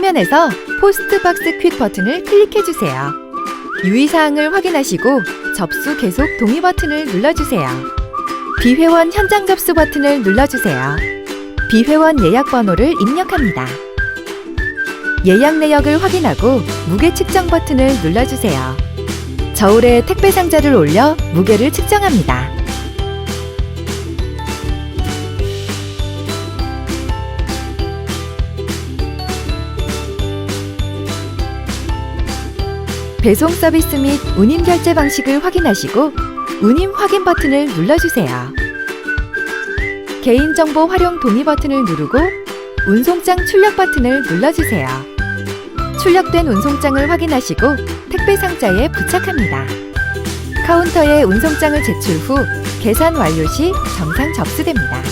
화면에서 포스트 박스 퀵 버튼을 클릭해 주세요. 유의사항을 확인하시고 접수 계속 동의 버튼을 눌러주세요. 비회원 현장 접수 버튼을 눌러주세요. 비회원 예약 번호를 입력합니다. 예약 내역을 확인하고 무게 측정 버튼을 눌러주세요. 저울에 택배 상자를 올려 무게를 측정합니다. 배송 서비스 및 운임 결제 방식을 확인하시고 운임 확인 버튼을 눌러주세요. 개인정보 활용 동의 버튼을 누르고 운송장 출력 버튼을 눌러주세요. 출력된 운송장을 확인하시고 택배 상자에 부착합니다. 카운터에 운송장을 제출 후 계산 완료 시 정상 접수됩니다.